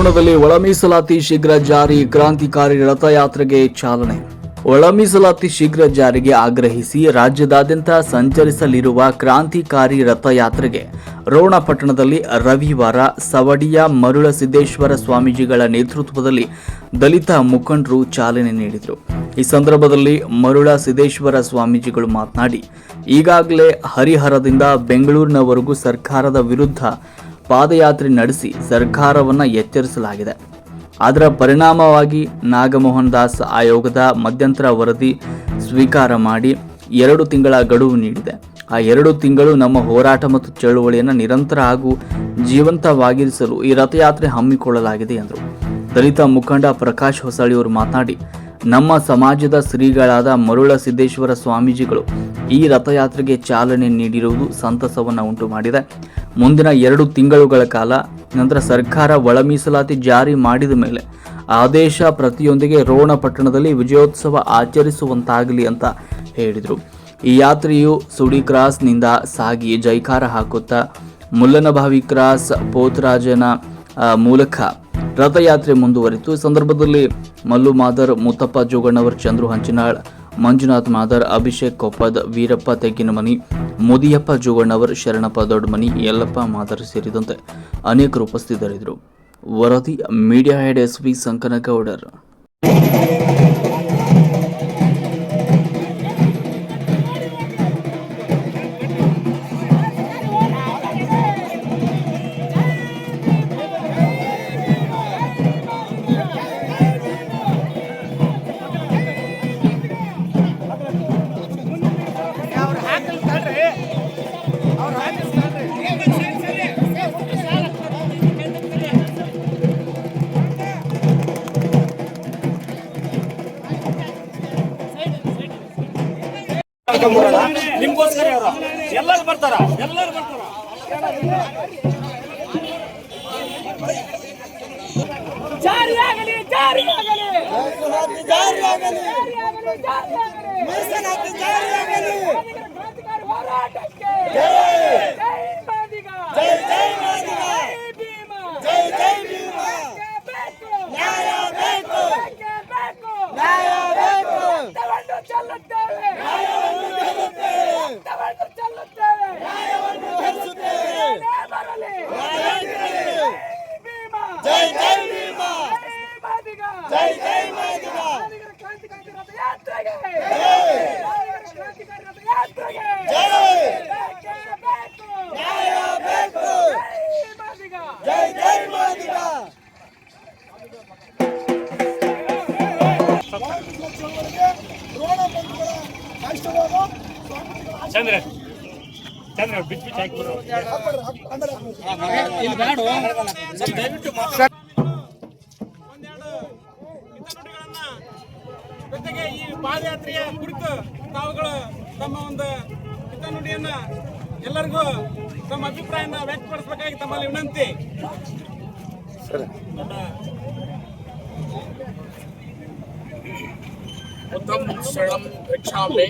ರೋಣದಲ್ಲಿ ಒಳ ಮೀಸಲಾತಿ ಶೀಘ್ರ ಜಾರಿ, ಕ್ರಾಂತಿಕಾರಿ ರಥಯಾತ್ರೆಗೆ ಚಾಲನೆ. ಒಳ ಮೀಸಲಾತಿ ಶೀಘ್ರ ಜಾರಿಗೆ ಆಗ್ರಹಿಸಿ ರಾಜ್ಯದಾದ್ಯಂತ ಸಂಚರಿಸಲಿರುವ ಕ್ರಾಂತಿಕಾರಿ ರಥಯಾತ್ರೆಗೆ ರೋಣಪಟ್ಟಣದಲ್ಲಿ ರವಿವಾರ ಸವಡಿಯ ಮರುಳ ಸಿದ್ದೇಶ್ವರ ಸ್ವಾಮೀಜಿಗಳ ನೇತೃತ್ವದಲ್ಲಿ ದಲಿತ ಮುಖಂಡರು ಚಾಲನೆ ನೀಡಿದರು. ಈ ಸಂದರ್ಭದಲ್ಲಿ ಮರುಳ ಸಿದ್ದೇಶ್ವರ ಸ್ವಾಮೀಜಿಗಳು ಮಾತನಾಡಿ, ಈಗಾಗಲೇ ಹರಿಹರದಿಂದ ಬೆಂಗಳೂರಿನವರೆಗೂ ಸರ್ಕಾರದ ವಿರುದ್ಧ ಪಾದಯಾತ್ರೆ ನಡೆಸಿ ಸರ್ಕಾರವನ್ನು ಎಚ್ಚರಿಸಲಾಗಿದೆ. ಅದರ ಪರಿಣಾಮವಾಗಿ ನಾಗಮೋಹನ್ ದಾಸ್ ಆಯೋಗದ ಮಧ್ಯಂತರ ವರದಿ ಸ್ವೀಕಾರ ಮಾಡಿ ಎರಡು ತಿಂಗಳ ಗಡುವು ನೀಡಿದೆ. ಆ ಎರಡು ತಿಂಗಳು ನಮ್ಮ ಹೋರಾಟ ಮತ್ತು ಚಳುವಳಿಯನ್ನು ನಿರಂತರ ಹಾಗೂ ಜೀವಂತವಾಗಿರಿಸಲು ಈ ರಥಯಾತ್ರೆ ಹಮ್ಮಿಕೊಳ್ಳಲಾಗಿದೆ ಎಂದರು. ದಲಿತ ಮುಖಂಡ ಪ್ರಕಾಶ್ ಹೊಸಳಿಯವರು ಮಾತನಾಡಿ, ನಮ್ಮ ಸಮಾಜದ ಶ್ರೀಗಳಾದ ಮರುಳ ಸಿದ್ದೇಶ್ವರ ಸ್ವಾಮೀಜಿಗಳು ಈ ರಥಯಾತ್ರೆಗೆ ಚಾಲನೆ ನೀಡಿರುವುದು ಸಂತಸವನ್ನು ಉಂಟು ಮಾಡಿದೆ ಮುಂದಿನ ಎರಡು ತಿಂಗಳುಗಳ ಕಾಲ ನಂತರ ಸರ್ಕಾರ ಒಳ ಮೀಸಲಾತಿ ಜಾರಿ ಮಾಡಿದ ಮೇಲೆ ಆದೇಶ ಪ್ರತಿಯೊಂದಿಗೆ ರೋಣ ಪಟ್ಟಣದಲ್ಲಿ ವಿಜಯೋತ್ಸವ ಆಚರಿಸುವಂತಾಗಲಿ ಅಂತ ಹೇಳಿದರು. ಈ ಯಾತ್ರೆಯು ಸುಡಿ ಕ್ರಾಸ್ನಿಂದ ಸಾಗಿ ಜೈಕಾರ ಹಾಕುತ್ತಾ ಮುಲ್ಲನಭಾವಿ ಕ್ರಾಸ್ ಪೋತರಾಜನ ಮೂಲಕ ರಥಯಾತ್ರೆ ಮುಂದುವರಿತು. ಈ ಸಂದರ್ಭದಲ್ಲಿ ಮಲ್ಲು ಮಾದರ್, ಮುತ್ತಪ್ಪ ಜೋಗಣ್ಣವರ್, ಚಂದ್ರು ಹಂಚಿನಾಳ್, ಮಂಜುನಾಥ್ ಮಾದರ್, ಅಭಿಷೇಕ್ ಕೊಪ್ಪದ್, ವೀರಪ್ಪ ತೆಗ್ಗಿನಮನಿ ಮುದಿಯಪ್ಪ ಜೋಗಣ್ಣವರ್, ಶರಣಪ್ಪ ದೊಡ್ಡಮನಿ, ಯಲ್ಲಪ್ಪ ಮಾದರ್ ಸೇರಿದಂತೆ ಅನೇಕರು ಉಪಸ್ಥಿತರಿದ್ದರು. ವರದಿ, ಮೀಡಿಯಾ ಹೆಡ್ ಎಸ್ ವಿ ಸಂಕನಗೌಡರ್. ನಿಮ್ಗೋಸ್ಕರ ಅವರು ಎಲ್ಲರೂ ಬರ್ತಾರ? ಎಲ್ಲರೂ ಬರ್ತಾರ? ಜಾರಿಯಾಗಲಿ ಜಾರಿಯಾಗಲಿ. ಜಾರಿಯಾಗಲಿ ಜಾರಿಯಾಗಲಿ. ಜಾರಿಯಾಗಲಿ ಹೋರಾಟಕ್ಕೆ. ಚಂದ್ರ ಚಂದ್ರ ಬಿಚ್ಚು ಬಿಚ್ಚು ಹಾಕ್ಬಿಡು ಒಂದೆರಡು ಪಾದಯಾತ್ರೆಯ ಕುರಿತು ತಾವುಗಳು ತಮ್ಮ ಒಂದು ಹಿತನುಡಿಯನ್ನ ಎಲ್ಲರಿಗೂ ತಮ್ಮ ಅಭಿಪ್ರಾಯನ ವ್ಯಕ್ತಪಡಿಸಬೇಕಾಗಿ ತಮ್ಮಲ್ಲಿ ವಿನಂತಿ. ಉತ್ತಮ ಸ್ಥಳ ರಕ್ಷಾಮೆ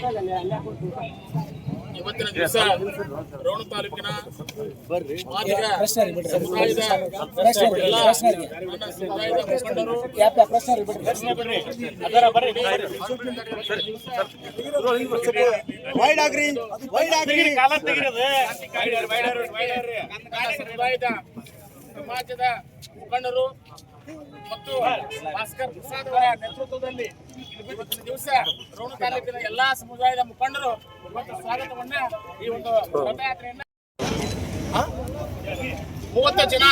ಇವತ್ತಿನ ದಿವಸ ರೋಣ ತಾಲೂಕಿನ ಮಾದಿಗ ಸಮುದಾಯದ ಎಲ್ಲ ಸಮುದಾಯದ ಮುಖಂಡರು ಅದರ ಬರ್ರಿ, ವೈಡ್ ಆಗ್ರಿ. ವೈಡ್ ಆಗ್ರಿ. ಕಾಲ ತೆಗಿರೋದು ಸಮುದಾಯದ ಸಮಾಜದ ಮುಖಂಡರು ಮತ್ತು ಭಾಸ್ಕರ್ ಪ್ರಸಾದ್ ಅವರ ನೇತೃತ್ವದಲ್ಲಿ ಇವತ್ತಿನ ದಿವಸ ರೋಣ ತಾಲೂಕಿನ ಎಲ್ಲಾ ಸಮುದಾಯದ ಮುಖಂಡರು ಇವತ್ತು ಸ್ವಾಗತವನ್ನ ಈ ಒಂದು ರಥಯಾತ್ರೆಯನ್ನ ಮೂವತ್ತು ಜನ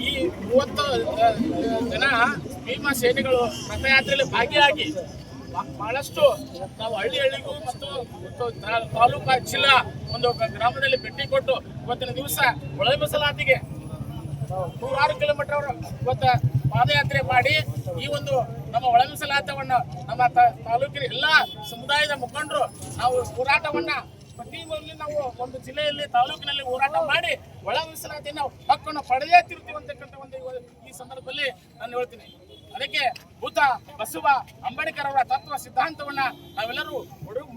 ಈ ಮೂವತ್ತು ಜನ ಭೀಮಾ ಸೇನೆಗಳು ರಥಯಾತ್ರೆಯಲ್ಲಿ ಭಾಗಿಯಾಗಿ ಬಹಳಷ್ಟು ನಾವು ಹಳ್ಳಿ ಹಳ್ಳಿಗೂ ಮತ್ತು ತಾಲೂಕು ಜಿಲ್ಲಾ ಒಂದು ಗ್ರಾಮದಲ್ಲಿ ಭೇಟಿ ಕೊಟ್ಟು ಇವತ್ತಿನ ದಿವಸ ಒಳ ಮೀಸಲಾತಿಗೆ ನೂರಾರು ಕಿಲೋಮೀಟರ್ ಅವರು ಇವತ್ತು ಪಾದಯಾತ್ರೆ ಮಾಡಿ ಈ ಒಂದು ನಮ್ಮ ಒಳಮೀಸಲಾತವನ್ನು ನಮ್ಮ ತಾಲೂಕಿನ ಎಲ್ಲ ಸಮುದಾಯದ ಮುಖಂಡರು ನಾವು ಹೋರಾಟವನ್ನ ಪ್ರತಿ ನಾವು ಒಂದು ಜಿಲ್ಲೆಯಲ್ಲಿ, ತಾಲೂಕಿನಲ್ಲಿ ಹೋರಾಟ ಮಾಡಿ ಒಳ ಮೀಸಲಾತಿ ನಾವು ಹಕ್ಕನ್ನು ಪಡೆದೇ ಅಂತಕ್ಕಂಥ ಒಂದು ಈ ಸಂದರ್ಭದಲ್ಲಿ ನಾನು ಹೇಳ್ತೀನಿ. ಅದಕ್ಕೆ ಬುದ್ಧ ಬಸವ ಅಂಬೇಡ್ಕರ್ ಅವರ ತತ್ವ ಸಿದ್ಧಾಂತವನ್ನ ನಾವೆಲ್ಲರೂ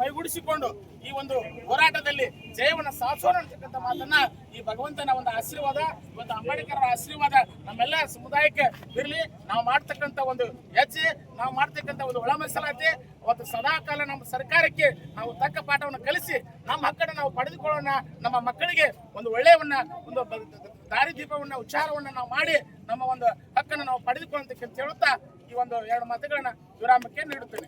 ಮೈಗೂಡಿಸಿಕೊಂಡು ಈ ಒಂದು ಹೋರಾಟದಲ್ಲಿ ಜಯವನ್ನು ಸಾಧಿಸೋಣ ಅಂತಕ್ಕಂಥ ಮಾತನ್ನ ಈ ಭಗವಂತನ ಒಂದು ಆಶೀರ್ವಾದ, ಇವತ್ತು ಅಂಬೇಡ್ಕರ್ ಆಶೀರ್ವಾದ ನಮ್ಮೆಲ್ಲ ಸಮುದಾಯಕ್ಕೆ ಇರಲಿ. ನಾವು ಮಾಡ್ತಕ್ಕಂಥ ಒಂದು ಹೆಜ್ಜೆ, ನಾವು ಮಾಡ್ತಕ್ಕಂಥ ಒಂದು ಒಳಮಸಲಾತಿ ಅವತ್ತು ಸದಾ ನಮ್ಮ ಸರ್ಕಾರಕ್ಕೆ ನಾವು ತಕ್ಕ ಪಾಠವನ್ನು ಕಲಿಸಿ ನಮ್ಮ ಹಕ್ಕನ್ನು ನಾವು ಪಡೆದುಕೊಳ್ಳೋಣ. ನಮ್ಮ ಮಕ್ಕಳಿಗೆ ಒಂದು ಒಳ್ಳೆಯವನ್ನ, ಒಂದು ದಾರಿದೀಪವನ್ನ, ಉಚ್ಚಾರವನ್ನ ನಾವು ಮಾಡಿ ನಮ್ಮ ಒಂದು ಹಕ್ಕನ್ನು ನಾವು ಪಡೆದುಕೊಳ್ಳಂತ ಹೇಳುತ್ತಾ ಈ ಒಂದು ಎರಡು ಮತಗಳನ್ನ ವಿರಾಮಕ್ಕೆ ನೀಡುತ್ತೇನೆ.